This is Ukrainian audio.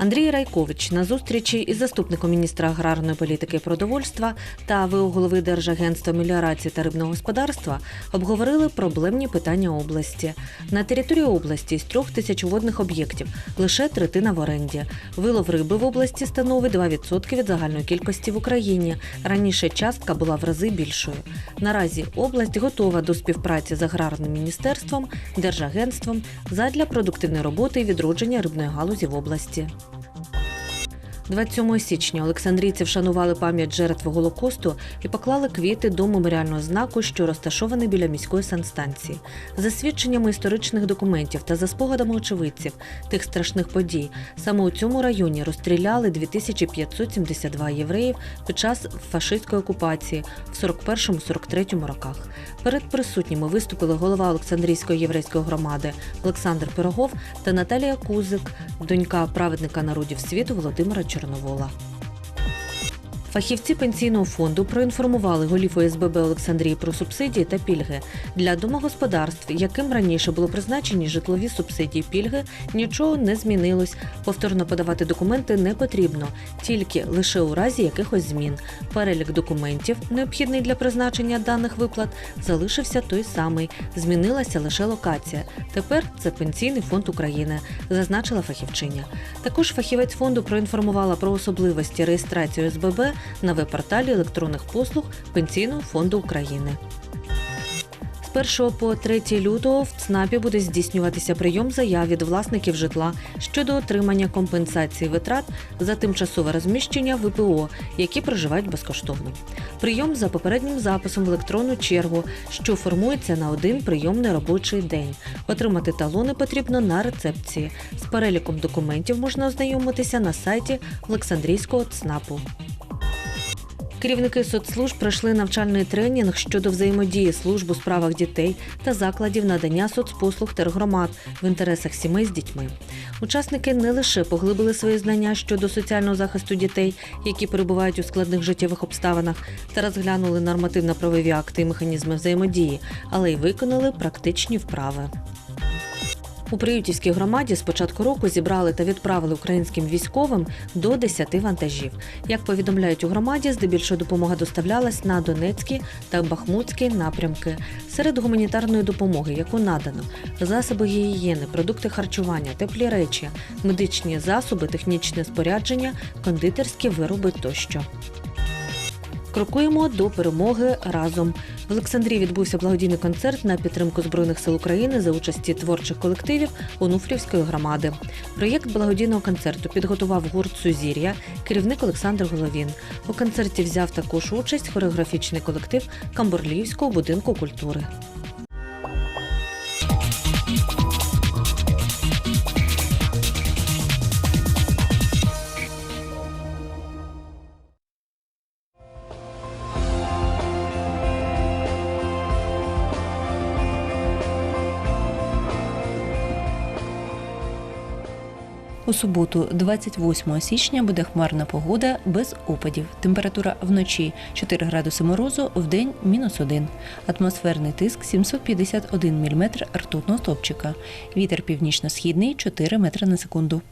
Андрій Райкович на зустрічі із заступником міністра аграрної політики і продовольства та ВО голови Держагентства меліорації та рибного господарства обговорили проблемні питання області. На території області з трьох тисяч водних об'єктів лише третина в оренді. Вилов риби в області становить 2% від загальної кількості в Україні. Раніше частка була в рази більшою. Наразі область готова до співпраці з аграрним міністерством, держагентством задля продуктивної роботи і відродження рибної галузі в області. 27 січня Олександрійці вшанували пам'ять жертв Голокосту і поклали квіти до меморіального знаку, що розташований біля міської санстанції. За свідченнями історичних документів та за спогадами очевидців тих страшних подій, саме у цьому районі розстріляли 2572 євреїв під час фашистської окупації в 41-43 роках. Перед присутніми виступили голова Олександрійської єврейської громади Олександр Пирогов та Наталія Кузик, донька праведника народів світу Володимира Чорновола. Фахівці пенсійного фонду проінформували голів ОСББ Олександрії про субсидії та пільги для домогосподарств, яким раніше було призначені житлові субсидії пільги, нічого не змінилось. Повторно подавати документи не потрібно, тільки лише у разі якихось змін. Перелік документів, необхідний для призначення даних виплат, залишився той самий. Змінилася лише локація. Тепер це Пенсійний фонд України, зазначила фахівчиня. Також фахівець фонду проінформувала про особливості реєстрації ОСББ на веб-порталі електронних послуг Пенсійного фонду України. З 1 по 3 лютого в ЦНАПі буде здійснюватися прийом заяв від власників житла щодо отримання компенсації витрат за тимчасове розміщення ВПО, які проживають безкоштовно. Прийом за попереднім записом в електронну чергу, що формується на один прийомний робочий день. Отримати талони потрібно на рецепції. З переліком документів можна ознайомитися на сайті Олександрійського ЦНАПу. Керівники соцслужб пройшли навчальний тренінг щодо взаємодії служб у справах дітей та закладів надання соцпослуг тергромад в інтересах сімей з дітьми. Учасники не лише поглибили свої знання щодо соціального захисту дітей, які перебувають у складних життєвих обставинах, та розглянули нормативно-правові акти і механізми взаємодії, але й виконали практичні вправи. У Приютівській громаді з початку року зібрали та відправили українським військовим до 10 вантажів. Як повідомляють у громаді, здебільшого допомога доставлялась на Донецькі та Бахмутські напрямки. Серед гуманітарної допомоги, яку надано, засоби гігієни, продукти харчування, теплі речі, медичні засоби, технічне спорядження, кондитерські вироби тощо. Крокуємо до перемоги разом. В Олександрії відбувся благодійний концерт на підтримку Збройних сил України за участі творчих колективів Онуфрівської громади. Проєкт благодійного концерту підготував гурт Сузір'я, керівник Олександр Головін. У концерті взяв також участь хореографічний колектив Камборліївського будинку культури. У суботу, 28 січня, буде хмарна погода без опадів. Температура вночі 4 градуси морозу, вдень – мінус 1. Атмосферний тиск 751 мм ртутного стовпчика. Вітер північно-східний 4 метри на секунду.